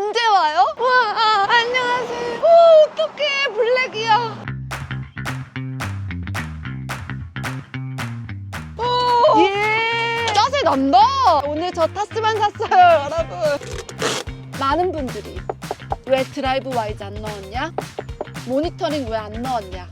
언제 와요? 와, 아, 안녕하세요. 오, 어떡해. 블랙이야. 오, 예. 짜세 난다. 오늘 저 타스만 샀어요, 여러분. 많은 분들이 왜 드라이브 와이즈 안 넣었냐? 모니터링 왜 안 넣었냐?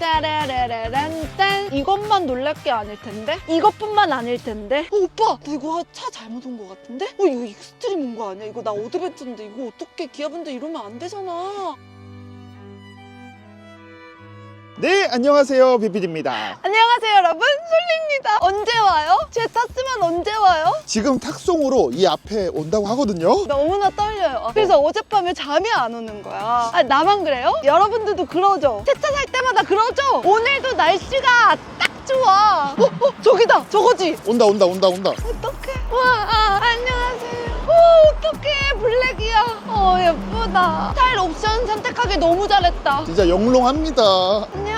따라라라란 딴 이것만 놀랄 게 아닐 텐데 이것뿐만 아닐 텐데 어, 오빠 나 이거 차 잘못 온 거 같은데? 어 이거 익스트림 온 거 아니야? 이거 나 어드벤처인데 이거 어떻게 기아분들 이러면 안 되잖아 네, 안녕하세요. 비피디입니다. 안녕하세요 여러분 솔리입니다 언제 와요? 제 탔으면 언제 와요? 지금 탁송으로 이 앞에 온다고 하거든요. 너무나 떨려요. 그래서 어젯밤에 잠이 안 오는 거야. 아, 나만 그래요? 여러분들도 그러죠? 새 차 살 때마다 그러죠? 오늘도 날씨가 딱 좋아. 어, 어, 저기다. 저거지. 온다, 온다, 온다, 온다. 어떡해. 와, 아, 안녕하세요. 오, 어떡해. 블랙이야. 어, 예쁘다. 스타일 옵션 선택하기 너무 잘했다. 진짜 영롱합니다. 안녕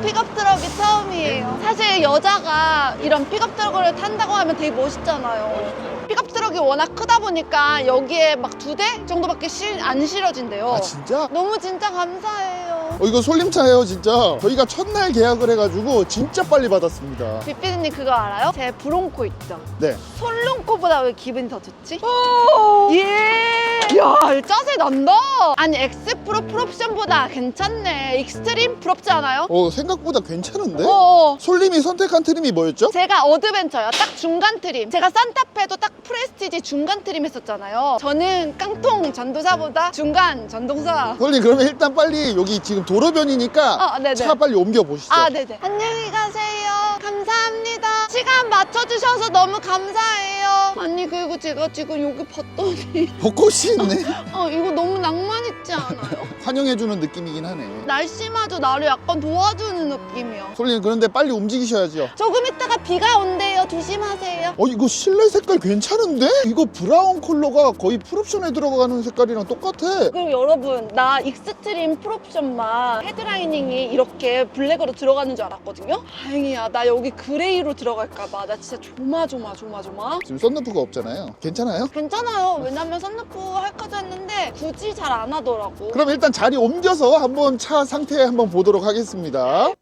픽업 트럭이 처음이에요. 사실 여자가 이런 픽업 트럭을 탄다고 하면 되게 멋있잖아요. 픽업 트럭이 워낙 크다 보니까 여기에 막 두 대 정도밖에 실, 안 실어진대요. 아, 진짜? 너무 진짜 감사해요. 어, 이거 솔림차예요, 진짜. 저희가 첫날 계약을 해가지고 진짜 빨리 받았습니다. 빅비드님 그거 알아요? 제 브론코 있죠? 네. 솔롱코보다 왜 기분이 더 좋지? 오, 예! 야, 짜세 난다! 아니, X 프로 풀옵션보다 괜찮네. 익스트림 부럽지 않아요? 어, 생각보다 괜찮은데? 어, 솔림이 선택한 트림이 뭐였죠? 제가 어드벤처요. 딱 중간 트림. 제가 산타페도 딱 프레스티지 중간 트림 했었잖아요. 저는 깡통 전도사보다 중간 전동사. 솔림, 그러면 일단 빨리 여기 지금 도로변이니까 어, 네네. 차 빨리 옮겨 보시죠. 아, 네네. 안녕히 가세요. 감사합니다. 시간 맞춰주셔서 너무 감사해요. 아니, 그리고 제가 지금 여기 봤더니, 벚꽃이 있네. 어, 이거 너무 낭만 있지 않아요? 환영해주는 느낌이긴 하네. 날씨마저 나를 약간 도와주는 느낌이야. 솔림, 그런데 빨리 움직이셔야죠. 조금 있다가 비가 온대요. 조심하세요. 어 이거 실내 색깔 괜찮은데? 이거 브라운 컬러가 거의 풀옵션에 들어가는 색깔이랑 똑같아 그리고 여러분 나 익스트림 풀옵션만 헤드라이닝이 이렇게 블랙으로 들어가는 줄 알았거든요? 다행이야. 나 여기 그레이로 들어갈까봐. 나 진짜 조마조마 조마조마. 지금 썬루프가 없잖아요. 괜찮아요? 괜찮아요. 왜냐면 선루프 할까도 했는데 굳이 잘 안 하더라고. 그럼 일단 자리 옮겨서 한번 차 상태 한번 보도록 하겠습니다. 이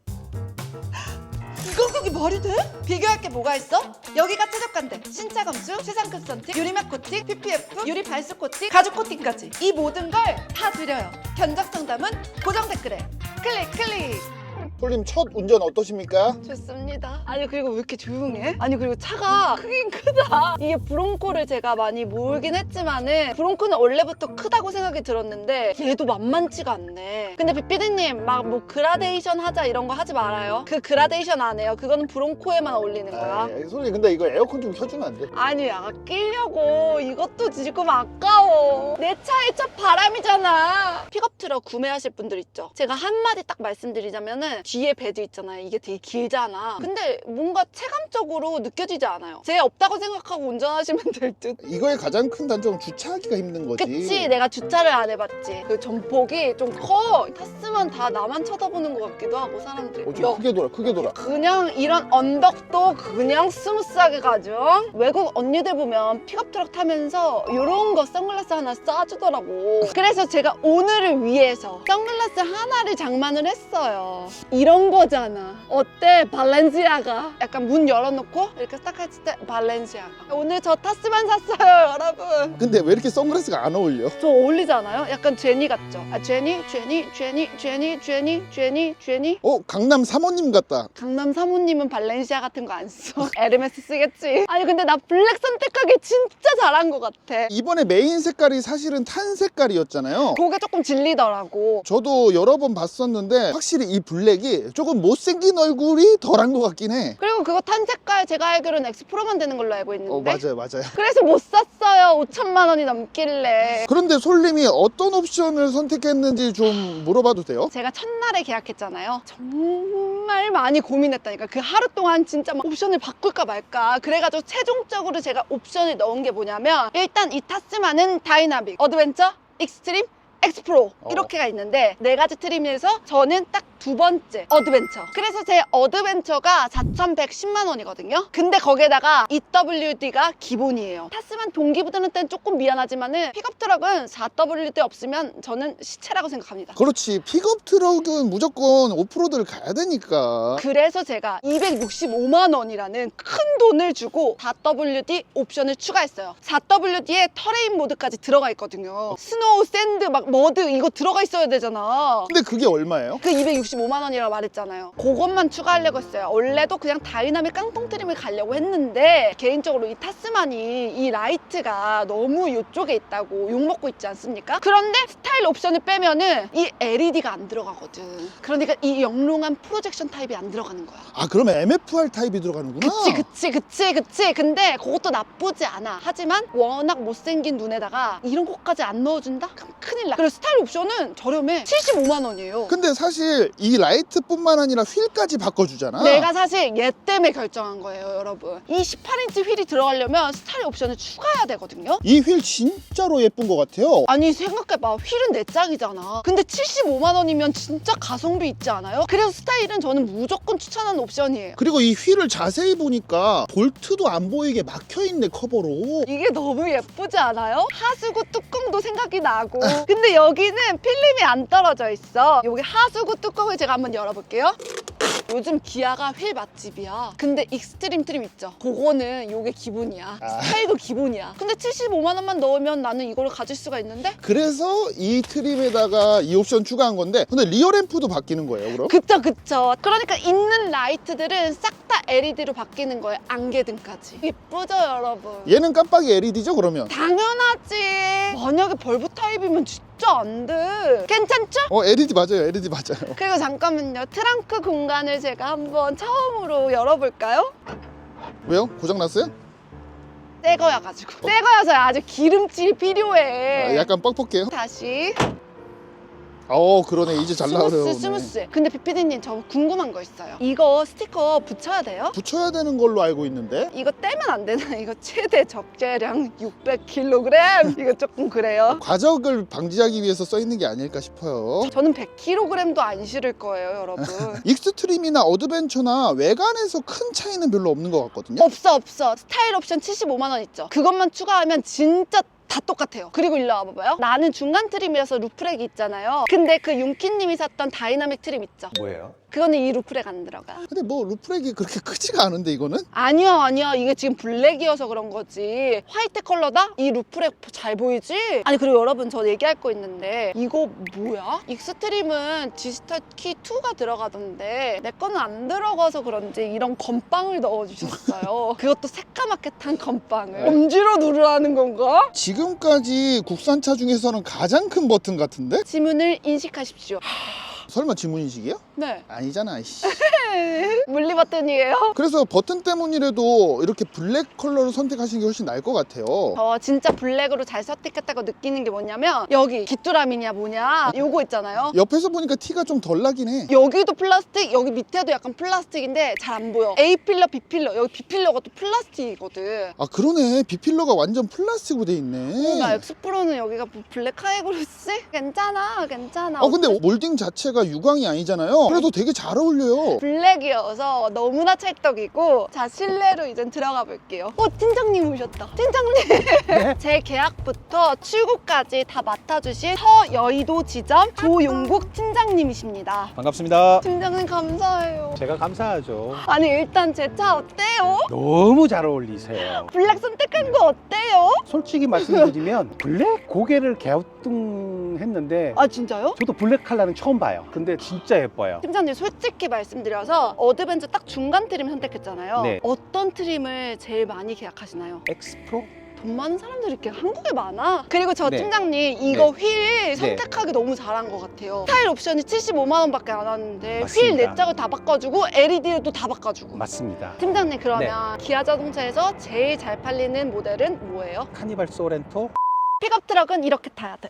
가격이 말이 돼? 비교할 게 뭐가 있어? 여기가 최저가인데. 신차 검수, 최상급 선택, 유리막 코팅, PPF, 유리 발수 코팅, 가죽 코팅까지. 이 모든 걸 다 드려요. 견적 상담은 고정 댓글에. 클릭 클릭 솔님 첫 운전 어떠십니까? 좋습니다. 아니 그리고 왜 이렇게 조용해? 아니 그리고 차가 크긴 크다. 이게 브롱코를 제가 많이 몰긴 했지만은 브롱코는 원래부터 크다고 생각이 들었는데 얘도 만만치가 않네. 근데 빅비디님 막 뭐 그라데이션 하자 이런 거 하지 말아요. 그 그라데이션 안 해요. 그거는 브롱코에만 어울리는 거야. 아, 솔님 근데 이거 에어컨 좀 켜주면 안 돼? 아니 아끼려고 이것도 지금 아까워 내 차의 첫 바람이잖아 픽업 트럭 구매하실 분들 있죠 제가 한마디 딱 말씀드리자면은 뒤에 배드 있잖아요. 이게 되게 길잖아. 근데 뭔가 체감적으로 느껴지지 않아요. 제 없다고 생각하고 운전하시면 될 듯. 이거의 가장 큰 단점은 주차하기가 힘든 거지. 그치 내가 주차를 안 해봤지. 그 전폭이 좀 커. 탔으면 다 나만 쳐다보는 것 같기도 하고 사람들이. 어, 좀 야, 크게 돌아 크게 돌아. 그냥 이런 언덕도 그냥 스무스하게 가죠. 외국 언니들 보면 픽업 트럭 타면서 이런 거 선글라스 하나 싸주더라고. 그래서 제가 오늘을 위해서 선글라스 하나를 장만을 했어요. 이런 거잖아. 어때? 발렌시아가. 약간 문 열어놓고 이렇게 딱 했을 때 발렌시아가. 오늘 저 타스만 샀어요, 여러분. 근데 왜 이렇게 선글라스가 안 어울려? 저 어울리지 않아요? 약간 제니 같죠? 아, 제니, 제니, 제니, 제니, 제니, 제니, 제니. 어 강남 사모님 같다 강남 사모님은 발렌시아 같은 거 안 써. 에르메스 쓰겠지. 아니 근데 나 블랙 선택하기 진짜 잘한 것 같아. 이번에 메인 색깔이 사실은 탄 색깔이었잖아요 그게 조금 질리더라고. 저도 여러 번 봤었는데 확실히 이 블랙이 조금 못생긴 얼굴이 덜한 것 같긴 해 그리고 그거 탄 색깔 제가 알기로는 엑스프로만 되는 걸로 알고 있는데. 어, 맞아요, 맞아요. 그래서 못 샀어요. 5천만 원이 넘길래. 그런데 솔님이 어떤 옵션을 선택했는지 좀 물어봐도 돼요? 제가 첫날에 계약했잖아요. 정말 많이 고민했다니까. 그 하루 동안 진짜 막 옵션을 바꿀까 말까. 그래가지고 최종적으로 제가 옵션을 넣은 게 뭐냐면 일단 이 타스만은 다이나믹, 어드벤처, 익스트림, 엑스프로 어. 이렇게가 있는데 네 가지 트림에서 저는 딱 두 번째 어드벤처 그래서 제 어드벤처가 4,110만 원이거든요 근데 거기에다가 EWD가 기본이에요 타스만 동기부드는 땐 조금 미안하지만 은 픽업 트럭은 4WD 없으면 저는 시체라고 생각합니다 그렇지 픽업 트럭은 무조건 오프로드를 가야 되니까 그래서 제가 265만 원이라는 큰 돈을 주고 4WD 옵션을 추가했어요. 4WD에 터레인 모드까지 들어가 있거든요. 스노우, 샌드, 막 머드 이거 들어가 있어야 되잖아. 근데 그게 얼마예요? 그 265만 원이라고 말했잖아요. 그것만 추가하려고 했어요. 원래도 그냥 다이나믹 깡통 트림을 가려고 했는데 개인적으로 이 타스만이 이 라이트가 너무 이쪽에 있다고 욕먹고 있지 않습니까? 그런데 스타일 옵션을 빼면은 이 LED가 안 들어가거든. 그러니까 이 영롱한 프로젝션 타입이 안 들어가는 거야. 아 그러면 MFR 타입이 들어가는구나 그치 그치 그치 그치 근데 그것도 나쁘지 않아 하지만 워낙 못생긴 눈에다가 이런 것까지 안 넣어준다? 그럼 큰일 나 그리고 스타일 옵션은 저렴해. 75만 원이에요. 근데 사실 이 라이트뿐만 아니라 휠까지 바꿔주잖아. 내가 사실 얘 때문에 결정한 거예요 여러분. 이 18인치 휠이 들어가려면 스타일 옵션을 추가해야 되거든요. 이 휠 진짜로 예쁜 것 같아요. 아니 생각해봐. 휠은 내 짝이잖아. 근데 75만 원이면 진짜 가성비 있지 않아요? 그래서 스타일은 저는 무조건 추천하는 옵션이에요. 그리고 이 휠을 자세히 보니까 볼트도 안 보이게 막혀있네 커버로. 이게 너무 예쁘지 않아요? 하수구 뚜껑도 생각이 나고. 근데 여기는 필름이 안 떨어져 있어. 여기 하수구 뚜껑을 제가 한번 열어볼게요. 요즘 기아가 휠 맛집이야. 근데 익스트림 트림 있죠? 그거는 요게 기본이야. 아. 스타일도 기본이야. 근데 75만 원만 넣으면 나는 이거를 가질 수가 있는데? 그래서 이 트림에다가 이 옵션 추가한 건데 근데 리어 램프도 바뀌는 거예요 그럼? 그쵸 그쵸. 그러니까 있는 라이트들은 싹 다 LED로 바뀌는 거예요 안개등까지. 예쁘죠 여러분? 얘는 깜빡이 LED죠 그러면? 당연하지. 만약에 벌브 타입이면 진짜 안 돼. 괜찮죠? 어 LED 맞아요 LED 맞아요 그리고 잠깐만요. 트렁크 공간을 제가 한번 처음으로 열어볼까요? 왜요? 고장났어요? 새 거여가지고. 새 거여서 아주 기름칠이 필요해. 아, 약간 뻑뻑해요? 다시 어 그러네 이제 잘 나오네요 스무스 스무스. 근데 비피디님 저 궁금한 거 있어요. 이거 스티커 붙여야 돼요? 붙여야 되는 걸로 알고 있는데 이거 떼면 안 되나? 이거 최대 적재량 600kg. 이거 조금 그래요. 과적을 방지하기 위해서 써 있는 게 아닐까 싶어요 저는 100kg도 안 실을 거예요, 여러분. 익스트림이나 어드벤처나 외관에서 큰 차이는 별로 없는 것 같거든요 없어 없어 스타일 옵션 75만 원 있죠 그것만 추가하면 진짜 다 똑같아요 그리고 일로 와봐봐요 나는 중간 트림이라서 루프렉이 있잖아요 근데 그 윤키님이 샀던 다이나믹 트림 있죠 뭐예요? 그거는 이 루프렉 안 들어가 근데 뭐 루프렉이 그렇게 크지가 않은데 이거는? 아니야 아니야 이게 지금 블랙이어서 그런 거지 화이트 컬러다? 이 루프렉 잘 보이지? 아니 그리고 여러분 저 얘기할 거 있는데 이거 뭐야? 익스트림은 디지털 키 2가 들어가던데 내 거는 안 들어가서 그런지 이런 건빵을 넣어주셨어요 그것도 새까맣게 탄 건빵을 엄지로 누르라는 건가? 지금 까지 국산차 중에서는 가장 큰 버튼 같은데? 지문을 인식하십시오 설마 지문인식이야? 네. 아니잖아 이씨. 물리 버튼이에요? 그래서 버튼 때문이라도 이렇게 블랙 컬러를 선택하시는 게 훨씬 나을 것 같아요. 저 진짜 블랙으로 잘 선택했다고 느끼는 게 뭐냐면 여기 귀뚜라미냐 뭐냐 요거 있잖아요. 옆에서 보니까 티가 좀 덜 나긴 해. 여기도 플라스틱 여기 밑에도 약간 플라스틱인데 잘 안 보여. A 필러 B 필러. 여기 B 필러가 또 플라스틱이거든. 아 그러네. 비필러가 완전 플라스틱으로 돼 있네. 어, 나 엑스프로는 여기가 뭐 블랙 하이그로스? 괜찮아 괜찮아. 아 근데 몰딩 자체가 유광이 아니잖아요 그래도 되게 잘 어울려요 블랙이어서 너무나 찰떡이고 자 실내로 이젠 들어가 볼게요 어 팀장님 오셨다 팀장님 제 계약부터 출고까지 다 맡아주신 서여의도 지점 조용국 팀장님이십니다 반갑습니다. 팀장님 감사해요 제가 감사하죠. 아니 일단 제 차 어때요? 너무 잘 어울리세요. 블랙 선택한 거 어때요? 솔직히 말씀드리면 블랙 고개를 갸우뚱 했는데 아 진짜요? 저도 블랙 컬러는 처음 봐요. 근데 진짜 예뻐요. 팀장님 솔직히 말씀드려서 어드벤처 딱 중간 트림 선택했잖아요. 네. 어떤 트림을 제일 많이 계약하시나요? 엑스프로? 돈 많은 사람들이 이렇게 한국에 많아. 그리고 저 네. 팀장님 이거 휠 선택하기 네. 너무 잘한 것 같아요. 스타일 옵션이 75만 원밖에 안 하는데 휠 맞습니다. 네 짝을 다 바꿔주고 LED도 다 바꿔주고. 맞습니다. 팀장님 그러면 네. 기아 자동차에서 제일 잘 팔리는 모델은 뭐예요? 카니발 소렌토? 픽업 트럭은 이렇게 타야 돼.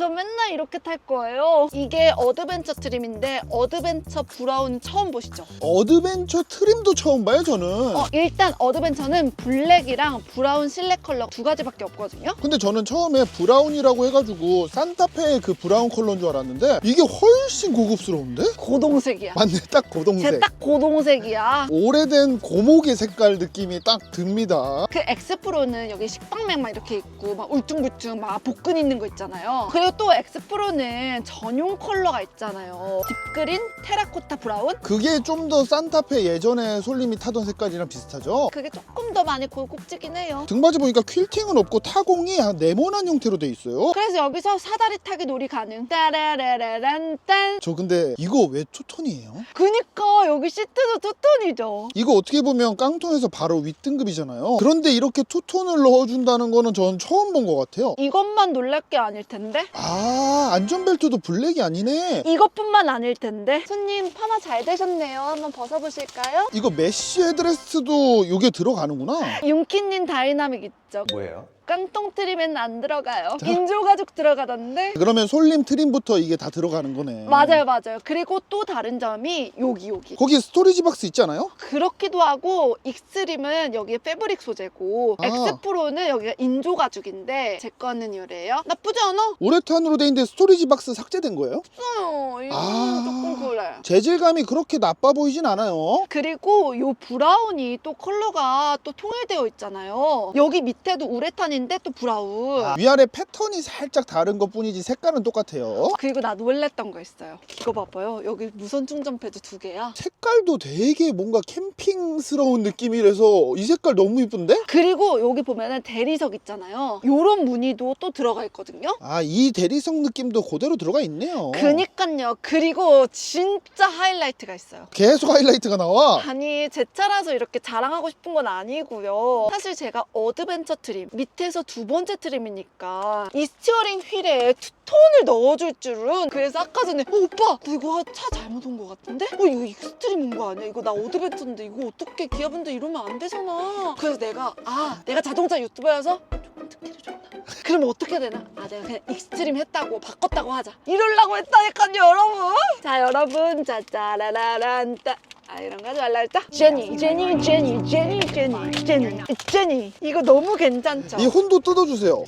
어. 저 맨날 이렇게 탈 거예요. 이게 어드벤처 트림인데 어드벤처 브라운 처음 보시죠? 어드벤처 트림도 처음 봐요 저는 어, 일단 어드벤처는 블랙이랑 브라운 실내 컬러 두 가지밖에 없거든요. 근데 저는 처음에 브라운이라고 해가지고 산타페 그 브라운 컬러인 줄 알았는데 이게 훨씬 고급스러운데? 고동색이야. 맞네 딱 고동색 쟤딱 고동색이야. 오래된 고목의 색깔 느낌이 딱 듭니다 그 엑스프로는 여기 식빵맥 막 이렇게 있고 막 울퉁불퉁 막 복근 있는 거 있잖아요. 그리고 또 엑스프로는 전용 컬러가 있잖아요. 딥그린, 테라코타 브라운. 그게 좀 더 산타페 예전에 솔님이 타던 색깔이랑 비슷하죠? 그게 조금 더 많이 고급지긴 해요. 등받이 보니까 퀼팅은 없고 타공이 한 네모난 형태로 돼 있어요 그래서 여기서 사다리 타기 놀이 가능. 따라라라란 딴. 저 근데 이거 왜 투톤이에요? 그니까 여기 시트도 투톤이죠. 이거 어떻게 보면 깡통에서 바로 윗등급이잖아요 그런데 이렇게 투톤을 넣어준다는 거는 전 처음 본 것 같아요 이것만 놀랄 게 아닐 텐데. 아 안전벨트도 블랙이 아니네 이것뿐만 아닐 텐데. 손님 파마 잘 되셨네요. 한번 벗어보실까요? 이거 메쉬 헤드레스트도 이게 들어가는구나 윤키님 다이나믹 있죠? 뭐예요? 깡통 트림에는 안 들어가요. 자. 인조 가죽 들어가던데. 그러면 솔림 트림부터 이게 다 들어가는 거네 맞아요, 맞아요. 그리고 또 다른 점이 여기 여기. 거기 스토리지 박스 있잖아요 그렇기도 하고 익스트림은 여기에 패브릭 소재고 아. 엑스프로는 여기가 인조 가죽인데 제 거는 이래요. 나쁘지 않아? 우레탄으로 돼 있는데 스토리지 박스 삭제된 거예요? 없어요. 이거 아. 조금 그래. 재질감이 그렇게 나빠 보이진 않아요 그리고 요 브라운이 또 컬러가 또 통일되어 있잖아요. 여기 밑에도 우레탄 인데 또 브라운. 아, 위아래 패턴이 살짝 다른 것 뿐이지 색깔은 똑같아요 그리고 나 놀랬던 거 있어요. 이거 봐봐요. 여기 무선 충전 패드 두 개야. 색깔도 되게 뭔가 캠핑스러운 느낌이라서 이 색깔 너무 이쁜데? 그리고 여기 보면은 대리석 있잖아요. 요런 무늬도 또 들어가 있거든요. 아 이 대리석 느낌도 그대로 들어가 있네요 그니까요. 그리고 진짜 하이라이트가 있어요. 계속 하이라이트가 나와 아니 제 차라서 이렇게 자랑하고 싶은 건 아니고요. 사실 제가 어드벤처 트림 밑에 서 두 번째 트림이니까 이 스티어링 휠에 투톤을 넣어줄 줄은 그래서 아까 전에 어, 오빠 나 이거 차 잘못 온 것 같은데? 어 이거 익스트림 온 거 아니야? 이거 나 어드벤처인데 이거 어떻게 기아분들 이러면 안 되잖아. 그래서 내가 아 내가 자동차 유튜버여서 조금 특혜를 줬나? 그러면 어떻게 되나? 아 내가 그냥 익스트림 했다고 바꿨다고 하자. 이러려고 했다니까요 여러분. 자 여러분 짜짜라라란 따. 아 이런 거 하지 말라 했다. 제니 제니 제니 제니 제니 제니 제니 이거 너무 괜찮죠? 이 혼도 뜯어주세요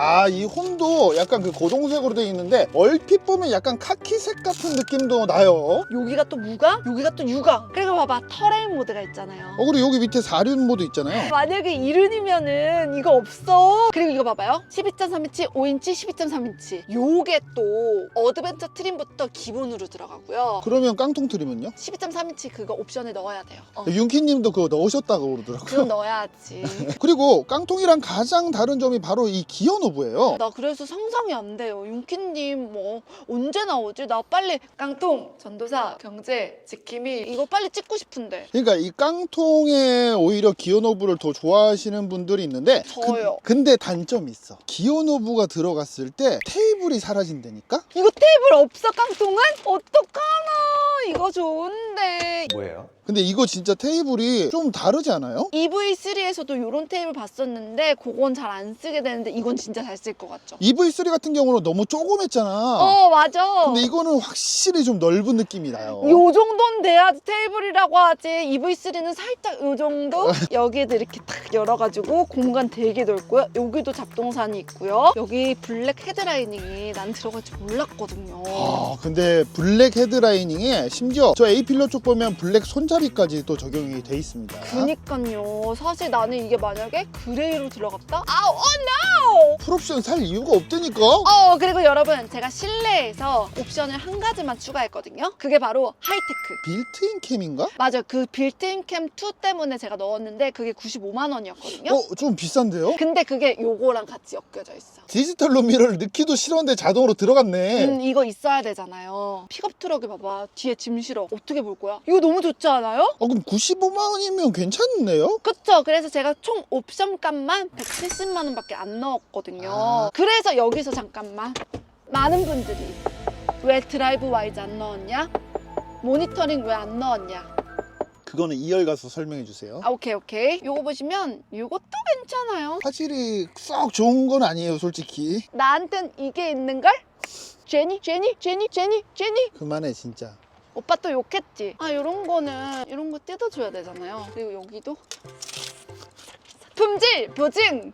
아이 혼도 약간 그 고동색으로 돼 있는데 얼핏 보면 약간 카키색 같은 느낌도 나요 여기가 또 무광, 여기가 또 유광. 그리고 봐봐 터레인 모드가 있잖아요. 어 그리고 여기 밑에 사륜 모드 있잖아요 만약에 이른이면은 이거 없어. 그리고 이거 봐봐요. 12.3인치, 5인치, 12.3인치. 요게 또 어드벤처 트림부터 기본으로 들어가고요. 그러면 깡통 트림은요? 12.3인치 그거 옵션에 넣어야 돼요. 어, 윤키님도 그거 넣으셨다고 그러더라고요 그럼 넣어야지. 그리고 깡통이랑 가장 다른 점이 바로 이 기어 노 브예요 나 그래서 상상이 안 돼요. 윤키님 뭐 언제 나오지? 나 빨리 깡통, 전도사, 경제, 지킴이 이거 빨리 찍고 싶은데. 그러니까 이 깡통에 오히려 기어 노브를 더 좋아하시는 분들이 있는데 저요. 근, 데 단점이 있어 기어 노브가 들어갔을 때 테이블이 사라진다니까? 이거 테이블 없어 깡통은? 어떡하나 이거 좋은데 뭐예요? 근데 이거 진짜 테이블이 좀 다르지 않아요? EV3에서도 이런 테이블 봤었는데 그건 잘 안 쓰게 되는데 이건 진짜 잘 쓸 것 같죠? EV3 같은 경우는 너무 조그맸잖아. 어 맞아. 근데 이거는 확실히 좀 넓은 느낌이 나요. 요 정도는 돼야지 테이블이라고 하지. EV3는 살짝 요 정도? 여기도 이렇게 탁 열어가지고 공간 되게 넓고요. 여기도 잡동산이 있고요. 여기 블랙 헤드라이닝이 난 들어갈 줄 몰랐거든요. 아 근데 블랙 헤드라이닝에 심지어 저 A필러 쪽 보면 블랙 손잡이까지 또 적용이 돼 있습니다. 그니까요. 사실 나는 이게 만약에 그레이로 들어갔다? 아우 어 풀옵션 살 이유가 없다니까? 어 그리고 여러분 제가 실내에서 옵션을 한 가지만 추가했거든요. 그게 바로 하이테크. 빌트인 캠인가? 맞아 그 빌트인 캠 2 때문에 제가 넣었는데 그게 95만 원이었거든요. 어 좀 비싼데요? 근데 그게 요거랑 같이 엮여져 있어. 디지털 룸미러를 넣기도 싫었는데 자동으로 들어갔네. 음 이거 있어야 되잖아요. 픽업 트럭에 봐봐. 뒤에 짐 실어. 어떻게 볼 거야? 이거 너무 좋지 않아요? 어 그럼 95만 원이면 괜찮네요? 그쵸. 그래서 제가 총 옵션 값만 170만 원밖에 안 넣었거든요 아. 그래서 여기서 잠깐만 많은 분들이 왜 드라이브 와이즈 안 넣었냐? 모니터링 왜 안 넣었냐? 그거는 2열 가서 설명해 주세요. 아 오케이 오케이 요거 보시면 요것도 괜찮아요 화질이 썩 좋은 건 아니에요, 솔직히. 나한텐 이게 있는걸? 제니 제니 제니 제니 제니 그만해, 진짜. 오빠 또 욕했지 아 요런 거는 이런 거 뜯어줘야 되잖아요 그리고 여기도 품질 보증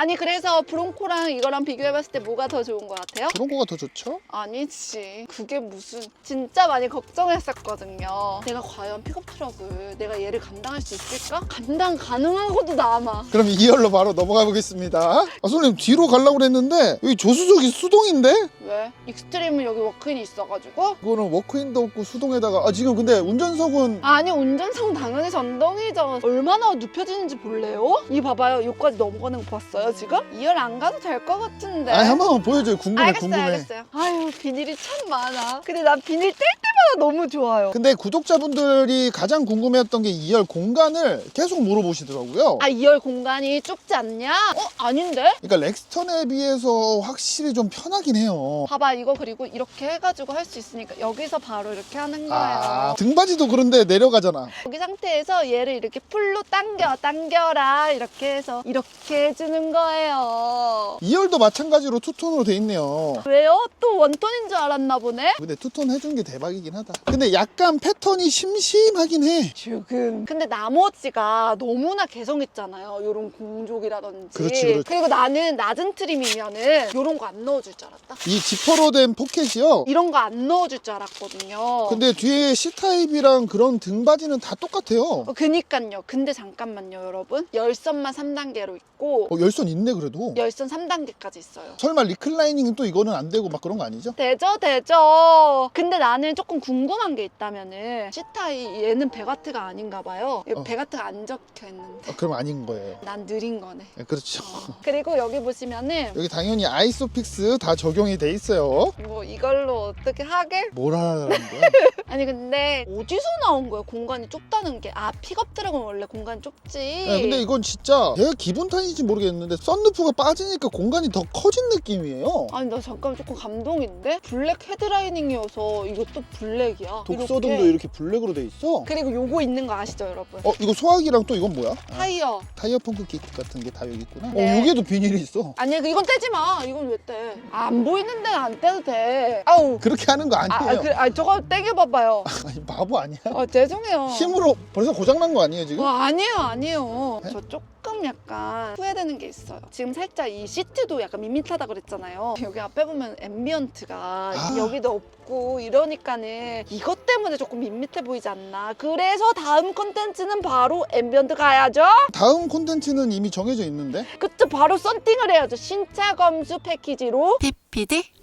아니 그래서 브론코랑 이거랑 비교해봤을 때 뭐가 더 좋은 것 같아요? 그런 거가 더 좋죠? 아니지 그게 무슨 진짜 많이 걱정했었거든요 내가 과연 픽업 트럭을 내가 얘를 감당할 수 있을까? 감당 가능하고도 남아 그럼 2열로 바로 넘어가 보겠습니다. 아, 손님 뒤로 가려고 그랬는데 여기 조수석이 수동인데? 왜? 익스트림은 여기 워크인이 있어가지고 그거는 워크인도 없고 수동에다가 아 지금 근데 운전석은 아니 운전석 당연히 전동이죠 얼마나 눕혀지는지 볼래요? 이 봐봐요 여기까지 넘어가는 거 봤어요 지금? 2열 안 가도 될 것 같은데 아 한번 보여줘요. 궁금해, 알겠어요 궁금해. 알겠어요 아유 비닐이 참 많아 근데 난 비닐 뗄 때마다 너무 좋아요 근데 구독자분들이 가장 궁금해했던 게 2열 공간을 계속 물어보시더라고요. 아 2열 공간이 좁지 않냐? 어? 아닌데? 그러니까 렉스턴에 비해서 확실히 좀 편하긴 해요. 봐봐 이거 그리고 이렇게 해가지고 할 수 있으니까 여기서 바로 이렇게 하는 거예요 아, 등받이도 그런데 내려가잖아. 여기 상태에서 얘를 이렇게 풀로 당겨 당겨라 이렇게 해서 이렇게 해주는 거예요 2열도 마찬가지로 투톤으로 돼 있네요. 왜요? 또 원톤인 줄 알았나 보네? 근데 투톤 해준 게 대박이긴 하다. 근데 약간 패턴이 심심하긴 해. 죽음 근데 나머지가 너무나 개성 있잖아요 요런 공족이라든지 그렇지, 그렇지. 리고 나는 낮은 트림이면은 요런 거 안 넣어줄 줄 알았다 이 지퍼로 된 포켓이요. 이런 거 안 넣어줄 줄 알았거든요 근데 뒤에 C타입이랑 그런 등받이는 다 똑같아요. 어, 그니깐요 근데 잠깐만요 여러분 열선만 3단계로 있고 어, 열선 있네 그래도. 열선 3단계까지 있어요 설마 리클라이닝은 또 이거는 안 되고 막 그런 거 아니죠? 되죠 되죠 근데 나는 조금 궁금한 게 있다면은 C타입 얘는 베가트가 아닌가 봐요 어. 베가트가 안 적혀 있는데 아, 그럼 아닌 거예요. 난 느린 거네 네, 그렇죠. 어. 그리고 여기 보시면은 여기 당연히 아이소픽스 다 적용이 돼 있어요. 뭐 이걸로 어떻게 하게? 뭘 하라는 거야? 아니 근데 어디서 나온 거야 공간이 좁다는 게 아 픽업 트럭은 원래 공간이 좁지 네, 근데 이건 진짜 내가 기분 탓인지 모르겠는데 썬루프가 빠지니까 공간이 더 커진 느낌이에요. 아니 나 잠깐 조금 감동인데 블랙 헤드라이닝이어서 이것도 블랙이야 독서등도 이렇게. 이렇게 블랙으로 돼 있어. 그리고 요거 있는 거 아시죠 여러분? 어 이거 소화기랑 또 이건 뭐야? 아, 타이어 타이어 펑크 키트 같은 게 다 여기 있구나. 네. 어 여기에도 비닐이 있어. 아니야 이건 떼지 마 이건 왜 떼? 아, 안 보이는 데는 안 떼도 돼 아우 그렇게 하는 거 아, 아, 아니에요. 그래, 아 저거 떼겨봐봐요 아니 바보 아니야? 아 죄송해요 힘으로 벌써 고장 난 거 아니에요 지금? 와 아니에요 아니에요 네? 저 조금 약간 후회되는 게 있어요. 지금 살짝 이 시트도 약간 밋밋하다 그랬잖아요. 여기 앞에 보면 앰비언트가 아. 여기도 없고 이러니까는 이것 때문에 조금 밋밋해 보이지 않나. 그래서 다음 컨텐츠는 바로 앰비언트 가야죠. 다음 콘텐츠는 이미 정해져 있는데. 그쵸 바로 썬팅을 해야죠. 신차 검수 패키지로. PPD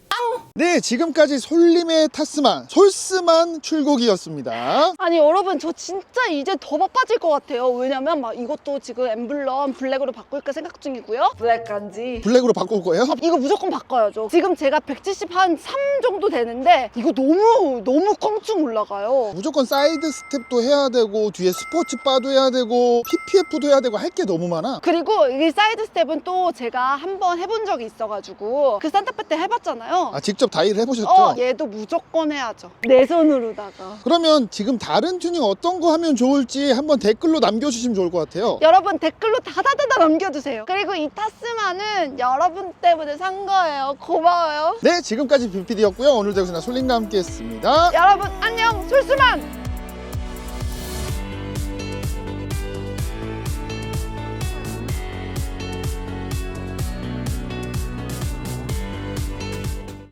네 지금까지 솔림의 타스만 솔스만 출곡이었습니다. 아니 여러분 저 진짜 이제 더 바빠질 것 같아요 왜냐면 막 이것도 지금 엠블럼 블랙으로 바꿀까 생각 중이고요 블랙 간지 블랙으로 바꿀 거예요? 아, 이거 무조건 바꿔야죠. 지금 제가 170한3 정도 되는데 이거 너무 너무 껑충 올라가요. 무조건 사이드 스텝도 해야 되고 뒤에 스포츠 바도 해야 되고 PPF도 해야 되고 할 게 너무 많아. 그리고 이 사이드 스텝은 또 제가 한번 해본 적이 있어가지고 그 산타페 때 해봤잖아요. 아 직접 다이를 해보셨죠? 어, 얘도 무조건 해야죠. 내 손으로다가. 그러면 지금 다른 튜닝 어떤 거 하면 좋을지 한번 댓글로 남겨주시면 좋을 것 같아요. 여러분 댓글로 다다다다 남겨주세요. 그리고 이 타스마는 여러분 때문에 산 거예요. 고마워요. 네 지금까지 뷰피디였고요. 오늘도 역시나 솔림과 함께했습니다. 여러분 안녕 솔수만